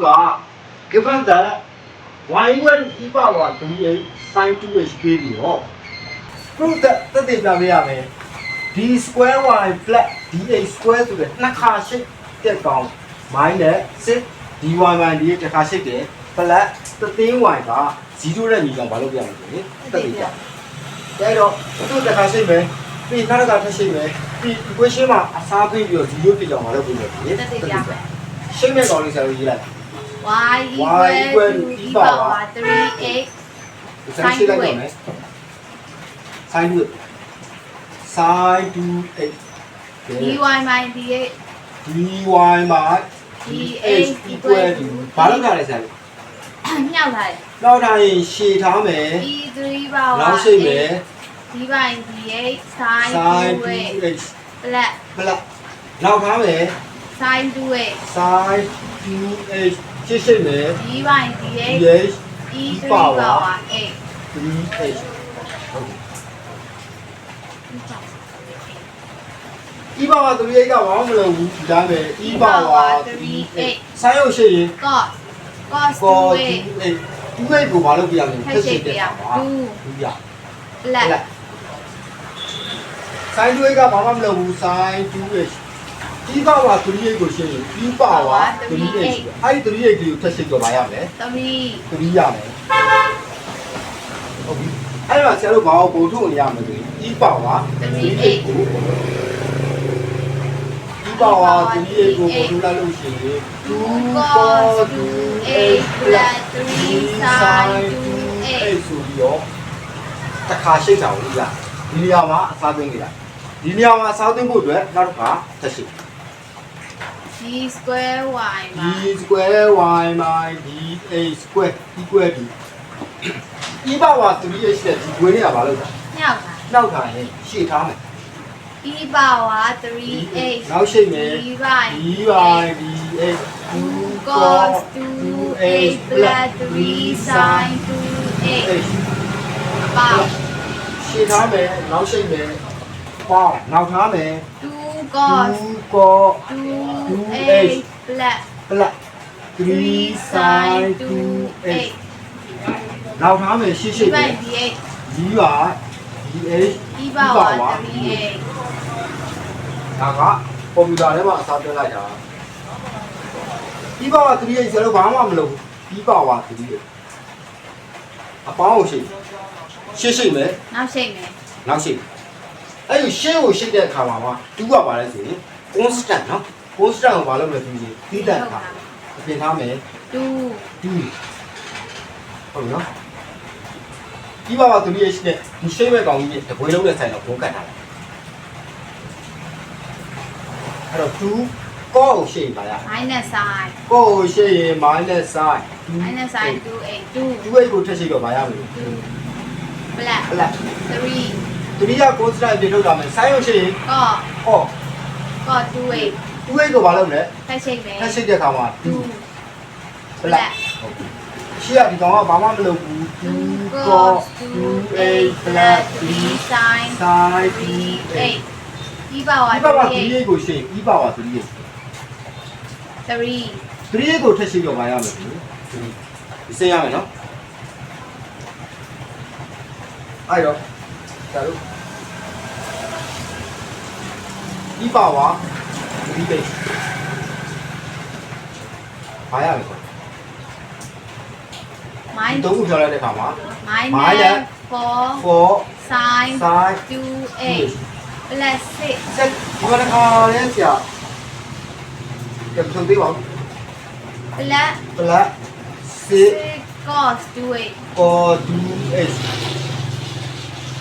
သူက given that y1 e power 3 sin 2h ပေးပြီးတော့ proof that တက်တည်ပြပေးရမယ် d square y flat dh square ဆိုတဲ့နှစ်ခါရှိတဲ့ကောင် minus 6 dy minus dh တစ်ခါရှိတယ် flat သသိန်း y က0နဲ့ညီကောင်ဘာလို့ပြရမလဲဆိုရင်တက်တည်ပြအဲတော့သူ့တစ်ခါရှိမယ်ပြီးနောက်တစ်ခါထပ်ရှိမယ်ပြီး equation မှာအစားပေးပြီးတော့0ဖြစ်ကြအောင်မလုပ်ဘူးလေတက်တည်ပြမယ်ရှိမဲ့ကောင်လေးဆရာတို့ရေးလိုက် y equal to e power 3h ဒီစမ်းရှိလိုက်တော့မယ် sin 2 sin 2h dy minus dh dy မှာ dh equal to ဘာလို့ကြလဲဆရာတို့ ညှောက်ထားတယ် နောက်ထားရင်ရှည်ထားမယ် e 3 power နောက်ရှိမယ် d by dh sin sin 2h2h plus ပလက်နောက်ထားမယ် sin 2h sin 2h ရှင်းရှင်းမယ် d by dh dh e 3 power 8 3h ဟုတ်ပြီ e power 3h ကဘာမှမလုပ်ဘူးဒီတိုင်းပဲ e power 3h ဆိုင်းရုပ်ရှိရင် cos cos ကော 2h 2h 2h ကိုဘာလုပ်ပြရမလဲထပ်ရှိပြရပါ2 2ရ plus ဆိုင်း 2h ကဘာမှမလုပ်ဘူး sin 2h e power 3h ကိုရှင်းရင် e power 3h အဲ့ဒီ 3h ကိုထပ်ရှိတော့ပါရမယ်3 3ရမယ်ဟုတ်ပြီအဲ့တော့ဆရာတို့ဘာကိုပုံထုတ်ရမလဲဆိုရင် e power 3h ကို e power 3h ကိုပုံထုတ်လိုက်လို့ရှိရင်2 cos 2h plus 3 sin 2h ဆိုပြီးတော့တစ်ခါရှိတ်တာကိုရဒီနေရာမှာအစားသွင်းကြတာဒီနေရာမှာအစားသွင်းဖို့အတွက်နောက်တစ်ခါသက်ရှိ d square y d မှာ square y minus d a square equal to e power 3h တဲ့ဒီခွေးတွေကဘာလို့လဲညှောက်တာနောက်ထားရင်ရှေ့ထားမယ် e power 3h နောက်ရှိမယ် d by d by d h 2 cos 2h plus 3 sin 2h ပေါင်းရှေ့ထားမယ်နောက်ရှိမယ်ပေါင်းနောက်ထားမယ်2 cos 2 cos 2h plus ပလက်3 sin 2h နောက်ထားမယ်ရှေ့ d ရှေ့ by မယ် dh d by dh e power 3h ဒါကကွန်ပျူတာထဲမှာအစားတက်လိုက်တာဒီပါဝါ3ရဲ့ကျွန်တော်ဘာမှမလုပ်ဘူးဒီပါဝါ3ရဲ့အပေါင်းကိုရှိရှင်းရှင်းမယ်နောက်ရှိတ်မယ်နောက်ရှိ အဲ့ဒီရှင်းကိုရှိတဲ့အခါမှာမှာ2ကပါလဲဆိုရင် constant နော် constant ကိုဘာလုပ်မလဲသူကြီးတိတက်တာပြင်ထားမယ်2 2ဟုတ်နော်ဒီပါဝါ3ရဲ့ရှိတဲ့ဒီရှင်းမဲ့ကောင်ကြီးရဲ့တပွဲလုံးနဲ့ဆိုင်တော့ဘုံကတ်ထားတယ်အဲ့တော့2ကောကိုရှိပါရ minus sin ကိုကိုရှိရင် minus sin minus sin 2h 2 2 2ကိုထည့်ရှိတော့ပါရမယ် plus ဟလာ3 တတိယ constant ပြင်ထုတ်တာမယ် sin ကိုရှိရင် cos ဟော cos 2h 2ကိုဘာလုပ်မလဲထပ်ရှိတ်မယ်ထည့်ရှိတဲ့အခါမှာ2 2ဟလာရှိရဒီကောင်ကဘာမှမလုပ်ဘူး2 2 cos cos 2h 2 plus 3 sin sin 3h d e power ဒီပါဝါ 3h 3ကိုရှိရင် e power 3 3 3ကိုထည့်ရှိတော့ပါရမယ်ဒီစင်ရမယ်နော်အဲ့တော့ဒါ လို့ e power 3 base ဘာရမလဲဒီ minus တော့ခုပြောလိုက်တဲ့အခါမှာ minus 4 4 sin sin 2h plus 6ဆက်ဒီမှာတစ်ခါလဲဆရာကြည့်ဆုံးသေးပါဦး plus ပလက်6 6 cos 2h or do h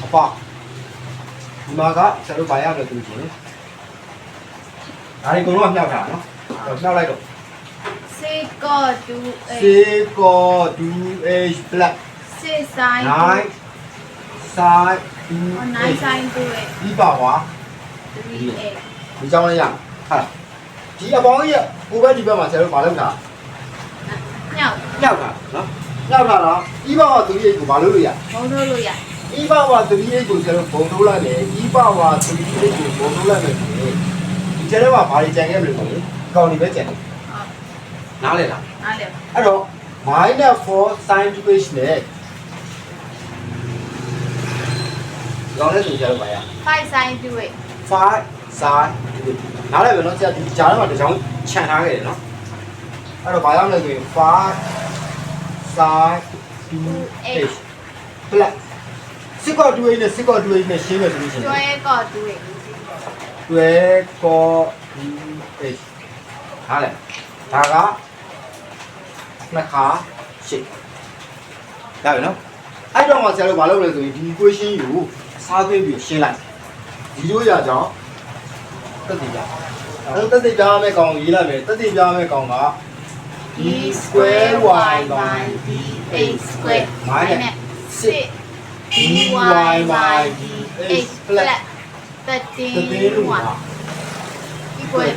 အပဒီမှာကဆရာတို့ဘာရမလဲသူချင်း ဒါဒီကုလုံးကမြောက်တာနော်မြောက်လိုက်တော့6 cos 2h 6 or do h black 6 sin 9 side do 9 h sin 2h ဒီပါဝါ 3h ဒီကြောင်းလေးရဟာဒီအပေါင်းကြီးကကိုဘက်ဒီဘက်မှာဆရာတို့ဘာလုပ်တာညောက်မြောက်တာနော်မြောက်တာတော့ဒီပါဝါသူကြီးကိုဘာလုပ်လို့ရ ဘုံထုတ်လို့ရဤပါဝါ3ကိုကျွန်တော်ဘုံထုတ်လိုက်မယ်ဤပါဝါ3ကိုဘုံထုတ်လိုက်မယ် ဆိုရင်ဒီကျဲတော့ဘာတွေကြံခဲ့မလို့ဆိုရင်ကောင်းနေပဲကြံတယ်နားလည်လားနားလည်အဲ့တော့ minus 4 sin 2h နဲ့လောင်းလဲဆိုကြတော့ပါရ5 sin 2 8 5 sin 2h နားလည်ပဲနော်ဆရာဒီကြားထဲမှာတစ်ချောင်းခြံထားခဲ့တယ်နော်အဲ့တော့ဘာရောက်လဲဆိုရင်5 sin 2h plus စစ်ကော 2h နဲ့စစ်ကော 2h နဲ့ရှင်းမယ်ဆိုလို့ရှိရင်တွဲကော2 8 တွဲကော 2h ဟာလေဒါကနှစ်ခါရှစ်ဒါပဲနော်အဲ့တော့မှဆရာတို့မလုပ်လဲဆိုရင်ဒီ equation ကိုအစားသွင်းပြီးရှင်းလိုက်ဒီလိုရကြောင်းတက်တည်ကြအဲ့တော့တက်တည်ကြမယ့်ကောင်ရေးလိုက်မယ်တက်တည်ကြမယ့်ကောင်က d square y by d h square minus 6 dy by d h plus 13 1 equal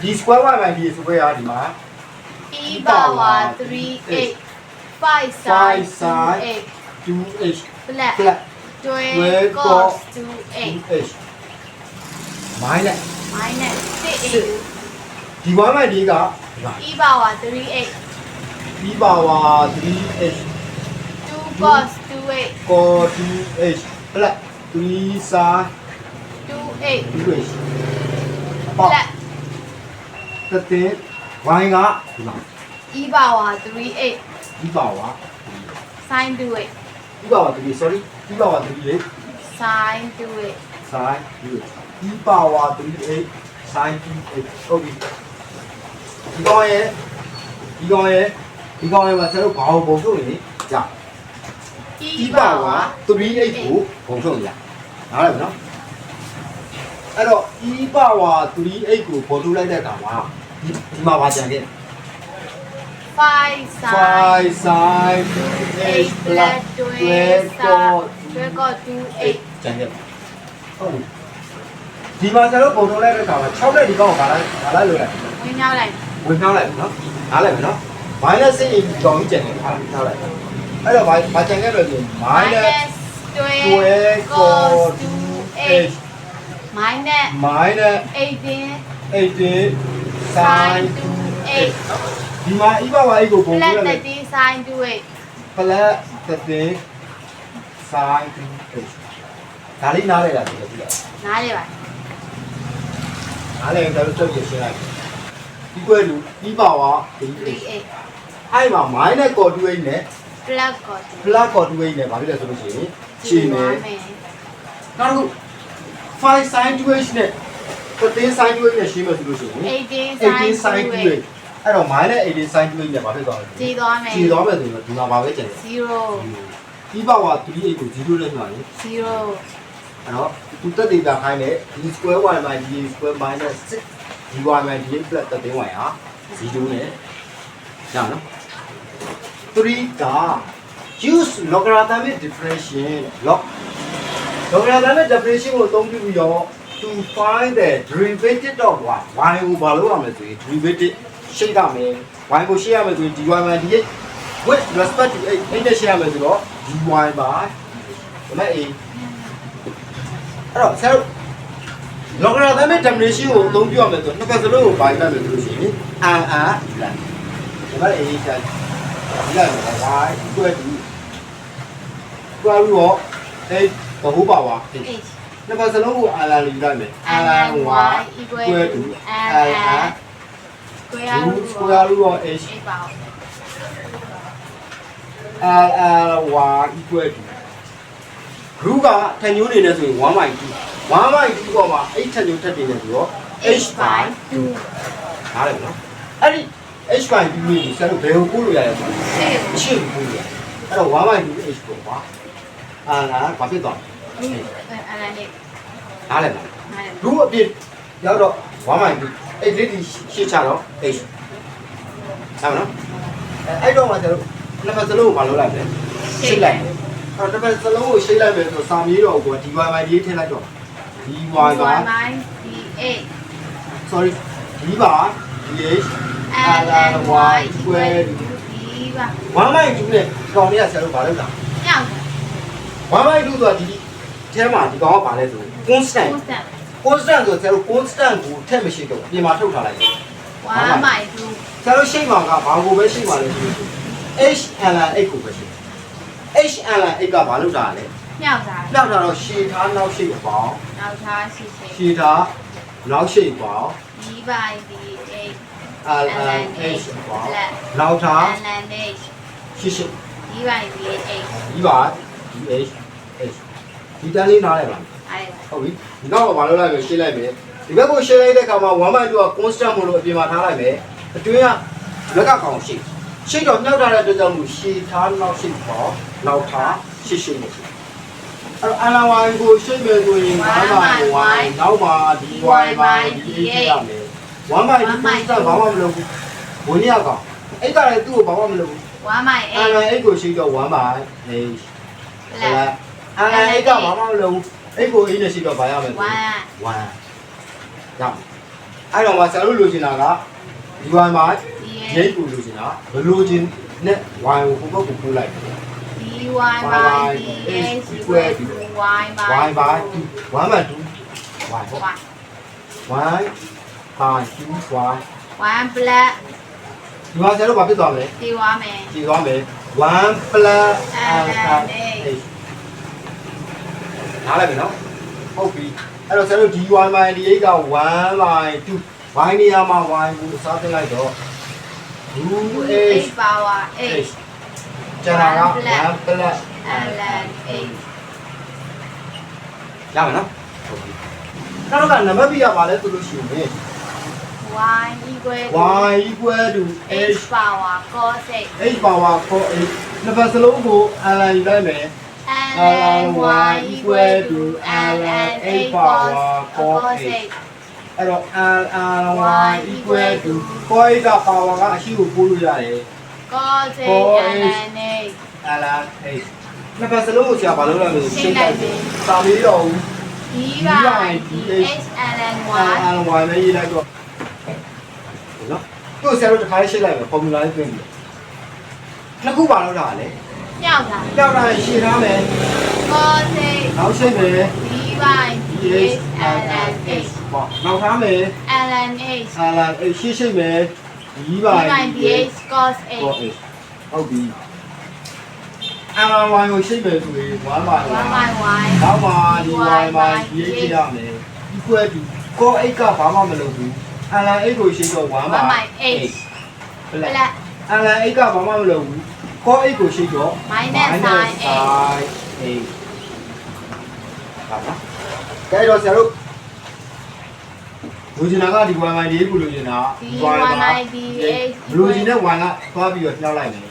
ဒီ square y မှာဒီ square ဟာဒီမှာ e power 3 8 5 sin 2 8 2h plus plus 12 cos 2 8 2h minus minus 6 ဒီ1 by d ကဒီမှာ e power 3 8 e power 3h 2 cos 2 8 cos 2h plus 3 sin 2 8 2h ပေါ့ plus တတဲ့ y ကဒီမှာ e power 3 8 e power sin 2 8 e power 3 sorry e power 3လေ sin 2 8 sin 2h e power 3h sin 2h ဟုတ်ပြီဒီကောင်ရဲ့ဒီကောင်ရဲ့ဒီကောင်ရဲ့မှာဆက်လို့ဘာကိုပုံထုတ်နေကြ e e power 3h ကိုပုံထုတ်ရနားလည်ပြီနော် အဲ့တော့ e power 3h ကိုပုံထုတ်လိုက်တဲ့အခါမှာဒီဒီမှာပါကြံခဲ့5 sin 5 sin 2h plus 12 cos 12 cos 2 8ကျန်ခဲ့ဟုတ်ပြီဒီမှာကျွန်တော်ပုံထုတ်လိုက်တဲ့အခါမှာ6နဲ့ဒီကောင်ကိုဗာလိုက်ဗာလိုက်လို့လိုက်ဝင်ရောက်လိုက်ဝင်နှောင်းလိုက်ပြီနော်နားလိုက်ပြီနော် minus 6ဒီကောင်ကြီးကျန်ခဲ့ဟာနှောင်းလိုက်အဲ့တော့ဘာဘာကျန်ခဲ့လို့ဆို minus 12 cos 2 8 minus minus 18 18 sin sin 2 8 ဒီမှာ e power 8ကိုပုံ plus ထုတ်လိုက်13 sin 2 8 plus 13 sin 2ဒါလေးနားလိုက်တာဒီလိုကြည့်လိုက်နားရပါနားလည်တယ်လို့ချုပ်ရရှင်းလိုက် equal to e power 3 3 8 အဲ့မှာ minus cos 2h နဲ့ plus cos 2 plus cos 2h နဲ့ဘာဖြစ်လဲဆိုလို့ရှိရင်ရှင်းမယ်မယ်နောက်တစ်ခု 5 sin 2h နဲ့13 sin 2h နဲ့ရှင်းမယ်ဆိုလို့ရှိရင်18 18 sin sin 2 2h အဲ့တော့ minus 18 sin 2h နဲ့ဘာဖြစ်သွားလဲကြည်သွားမယ်ကြည်သွားမယ်ဆိုတော့ဒီမှာဘာပဲကျန်တယ်0 e power 3h ကို0နဲ့ဆိုတာလေ0အဲ့တော့သူတက်သေးတာခိုင်းတယ် d square y by d square minus 6 dy by d plus 13y ဟာ0နဲ့ရအောင်နော်3က use logarithmic differentiation log Domain name definition ကိုအသုံးပြုပြီးတော့ to find the derivative of y y ကိုဘာလို့ရမလဲဆိုရင် derivative ရှိရမယ် y ကိုရှိရမယ်ဆိုရင် dy by dx with respect to a အဲ့ဒါရှိရမယ်ဆိုတော့ dy by ဒါမဲ့ a အဲ့တော့ sir logarithmic definition ကိုအသုံးပြုရမယ်ဆိုတော့နှစ်ဖက်စလုံးကိုဘာလိုက်မယ်ဆိုလို့ရှိရင် r r ဒါမဲ့ a ကျန်ဒီလိုပါ y 2 2 2 8 ဗဟုပါဝါ h နှစ်ပါးစလုံးကိုအာလာလို့ယူလိုက်မယ်အာလာဝါ equal to အာလာ square root square root of h ပါဘူး r r y equal to root ကထန်ညိုးနေတယ်ဆိုရင်1 by 2 1 by 2ပေါ်မှာအဲ့ထန်ညိုးထက်တင်တယ်ဆိုတော့ h by 2ဒါလည်းနော်အဲ့ဒီ h by 2ကိုဆက်လို့ဘယ်ကိုပို့လို့ရလဲဆိုတော့ရှင်းရှင်းပို့လို့ရအဲ့တော့1 by 2 h ပေါ့ကွာအာလာဘာဖြစ်သွားလဲ root ln နဲ့နားလည်လားနားရ root အပြည့်ရောက်တော့1 by 2အဲ့ဒီဒီရှေ့ချတော့ h ဟုတ်နော်အဲ့တော့မှကျတော့နှစ်ဖက်စလုံးကိုမလုပ်လိုက်နဲ့ရှေ့လိုက်အဲ့တော့နှစ်ဖက်စလုံးကိုရှေ့လိုက်မယ်ဆိုစာမြေးတော့ကို dy by d ထည့်လိုက်တော့ dy ပါ y by d8 sorry d ပါ dh ln y equal to d ပါ1 by 2နဲ့ကောင်လေးကဆရာတို့ဘာလုပ်တာမြောက်1 by 2ဆိုတာဒီ အဲမှာဒီကောင်ကဘာလဲဆို constant constant constant ဆိုဆရာတို့ constant ကိုထည့်မရှိတော့ပြင်မှာထုတ်ထားလိုက်တယ်1 by 2ဆရာတို့ရှိမှာကဘာကိုပဲရှိမှာလဲဆိုလို့ h ln 8ကိုပဲရှိ h ln 8ကဘာလို့တာလဲမြောက်စားပြောက်တာတော့ရှည်ထားနောက်ရှိအပေါင်းနောက်ထားရှိရှိရှည်ထားနောက်ရှိအပေါင်း D by D8 ln h အပေါင်းနောက်ထား ln H ရှိရှိ D by D8 ဒီပါ dh h ဒီတန်းလေးနားလိုက်ပါအဲ့ဒါဟုတ်ပြီဒီတော့ဘာလို့လိုက်မလဲရှင်းလိုက်မယ်ဒီဘက်ကိုရှင်းလိုက်တဲ့အခါမှာ1/2က constant မို့လို့အပြင်မှာထားလိုက်မယ်အတွင်းကလက်ကကောင်ရှိရှိတော့မြောက်ထားတဲ့အတွက်ကြောင့်မို့ရှည်ထားနောက်ရှိပေါ့နောက်ထားရှိရှိနေအဲ့တော့အလဝိုင်းကိုရှိမယ်ဆိုရင် 1/y နောက်မှာဒီ y by d h ရမယ်1 by ဒီ constant ဘာမှမလုပ်ဘူးဘုံရကောင်အဲ့ကလည်းသူ့ကိုဘာမှမလုပ်ဘူး1 by အလ8 8ကိုရှိတော့1 by h လ က်အလ8ကဘာမှမလုပ်ဘူးအဲ့ကို a နဲ့ရှိတော့ဘာရမလဲ1 1ရမယ်အဲ့တော့မှဆရာတို့လိုချင်တာကဒီ y မှာ D8 ရိတ်ကိုလိုချင်တာဘလိုချင်နဲ့ y ကိုဟိုဘက်ကိုပို့လိုက်တယ် dy by dx equal to y by y by 2 1 by 2 y ပေါ့1 y by 2 y 1 plus ဒီမှာဆရာတို့ဘာဖြစ်သွားမလဲဒီသွားမယ်ကြည့်သွားမယ်1 plus ln h နားလိုက်ပြီနော်ဟုတ်ပြီအဲ့တော့ဆရာတို့ dy by dx က1 by 2 y နေရာမှာ y ကိုစားသိလိုက်တော့ 2h 8 power 8ကျန်တာက1 plus ln 8ရမယ်နော်ဟုတ်ပြီနောက်တော့ကနံပါတ်ပြရပါလဲဆိုလို့ရှိရင် y equal to y equal to h h power cos 8 h power 4 h နှစ်ပတ်စလုံးကို ln ယူလိုက်မယ် ln y equal to ln 8 cos cos 8အဲ့တော့ ln y equal to 4 h က power ကအရှိကိုပို့လို့ရတယ် cos 4 8 h ln 8 ln h နှစ်ပတ်စလုံးကိုဆရာဘာလုပ်ရမလဲရှင်းလိုက်ပြီစာမေးတော့ဘူး d by dh ln y ln y နဲ့ရေးလိုက်တော့နော်သူ့ဆရာတို့တစ်ခါလေးရှင်းလိုက်မယ် formula လေးပြင်ပြီးနှစ်ခုပါလို့တာလေ မြောက်တာကြောက်တာရှင်းထားမယ် cos 8နောက်ရှင်းမယ် d by dh dh ln h ပေါ့နောက်ထားမယ်8 ln 8 ln h ရှင်းရှင်းမယ်ဒီ d ပါ by dh cos ကို8 h ဟုတ်ပြီ ln y ကိုရှင်းမယ်ဆိုရင် 1 by 1 by y နောက်မှာဒီ y မှာ dh ရမယ် equal to cos h ကဘာမှမလုပ်ဘူး ln h ကိုရှင်းတော့1 1 by by h h ဘပလက်လက် ln h ကဘာမှမလုပ်ဘူး cos h ကိုရှင်းတော့ minus sin 8 8ဟာနော်ကဲတော့ဆရာတို့လူကျင်တာကဒီ y မိုင်ဒီကိုလူကျင်တာ d y by dh လူကျင်တဲ့ y ကသွားပြီးတော့ညှောက်လိုက်မယ်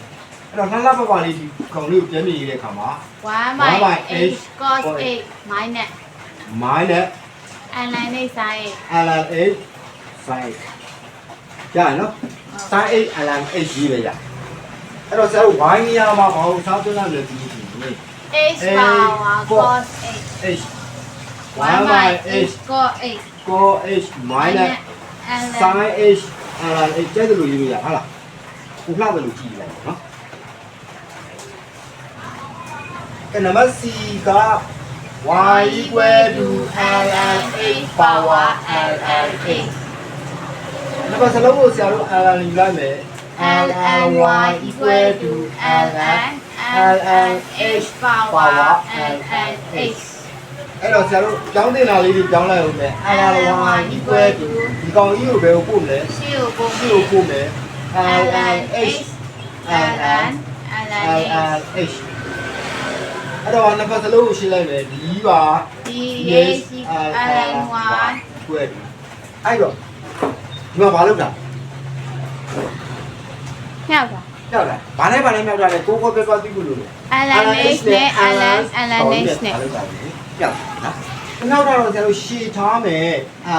အဲ့တော့လှလှပပလေးဒီကောင်လေးကိုပြန်ပြီးရေးတဲ့အခါမှာ 1 by h cos 8 minus minus ln 8 sin ln h sin ရရနော် sin h ln h ရေးပဲရ အဲ့တော့ဆရာတို့ y နေရာမှာဘာလို့စားသွင်းရလဲဒီလိုဒီလို8 h power cos 8 h 1 by h cos 8 cos h minus ln sin h ln h ကျဲတယ်လို့ရေးလို့ရဟုတ်လားကိုလှတယ်လို့ကြည့်လိုက်နော်ကဲနံပါတ် C က y equal to ln h power ln h နံပါတ်စလုံးကိုဆရာတို့ ln ယူလိုက်မယ် ln y equal to ln ln h power ln h အဲ့တော့ဆရာတို့ကြောင်းတင်တာလေးတွေကြောင်းလိုက်အောင်မယ် ln y equal to ဒီကောင်ကြီးကိုဘယ်ကိုပို့မလဲရှိကိုပုံဒီကိုပို့မယ် ln ln h h ln ln h ln h အဲ့တော့နှစ်ပတ်စလုံးကိုရှင်းလိုက်မယ်ဒီပါ d h ln y ကွဲအဲ့တော့ဒီမှာဘာလုပ်တာ မြောက်တာမြောက်တာဘာနဲ့ဘာနဲ့မြောက်တာလဲကိုကိုပဲပဲသိဖို့လို့လေ ln h နဲ့ ln ln h နဲ့မြောက်တာနော်နောက်တော့ဆရာတို့ရှည်ထားမယ်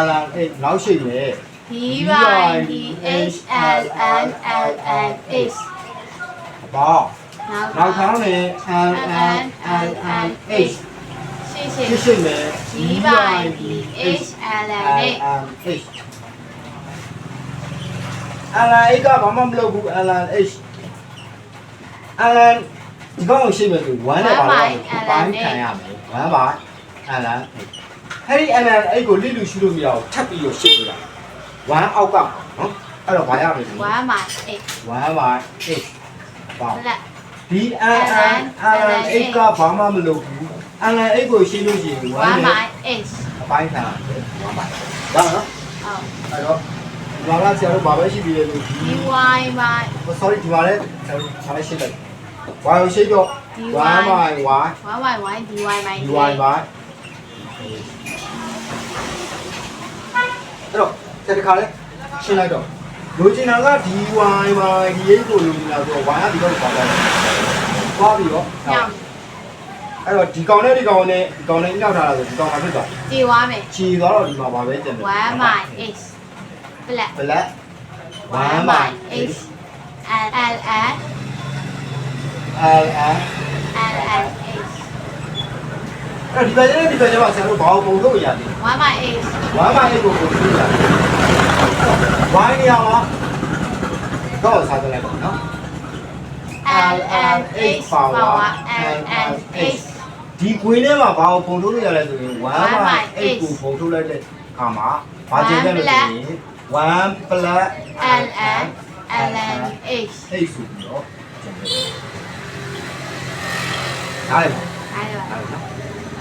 ln h နောက်ရှည်မယ် d by d h ln ln h ဘောနောက်နောက်ထားမယ် ln ln h ရှိရှိရှည်ရှည်မယ် d by d h ln h ln h ln h ကဘာမှမလုပ်ဘူး ln h ln ဒီကောင်ကိုရှင်းမယ်ဆို1နဲ့ပါလို့ပိုင်းခံရမယ်1ပါ ln h အဲ့ဒီ ln h ကိုလိလူရှိလို့မရဘူးထပ်ပြီးတော့ရှင်းပြရ1အောက်ကနော်အဲ့တော့ဘာရမလဲဒီ1 by x 1 by x ပေါ့လက်ဒီ ln ln x ကဘာမှမလုပ်ဘူး ln x ကိုရှင်းလို့ရှိရင်1 1နဲ့ by x အပိုင်းခံရတယ်1 by ဒါနော်ဟုတ်အဲ့တော့ ဒီမှာကဆရာတို့ဘာပဲရှိသေးတယ်လို့ဒီ dy by sorry ဒီမှာလည်းဆရာတို့ဘာပဲရှိတယ် y ကိုရှင်းတော့ dy 1 by y 1 by 1 dy by dy by အဲ့တော့ဆက်တစ်ခါလဲရှင်းလိုက်တော့လိုချင်တာက dy by dx ကိုလိုချင်တာဆိုတော့ y ကဒီတော့ပါသွားတယ်။သွားပြီးတော့ညောင်းအဲ့တော့ဒီကောင်နဲ့ဒီကောင်နဲ့ဒီကောင်နဲ့ညှောက်ထားတာဆိုဒီကောင်မှာဖြစ်သွားကြည်သွားမယ်ခြေသွားတော့ဒီမှာပါပဲကျန်တယ်1 by x ပလက်ဘလက်1 by x and l and l l l and x အဲ့ဒီဘက်နဲ့ဒီဘက်ကျတော့ဆရာတို့ဘာကိုပုံထုတ်ရလဲ1 by x 1 by ကိုပုံထုတ်ရတယ် y နေရာမှာတော့စားကြလိုက်ပါနော် l and x power l and x ဒီခွေးထဲမှာဘာကိုပုံထုတ်လို့ရလဲဆိုရင်1 1 by by x x ကိုပုံထုတ်လိုက်တဲ့အခါမှာဘာကျန်တယ်လဲဆိုရင် 1 plus l and l and x အဲ့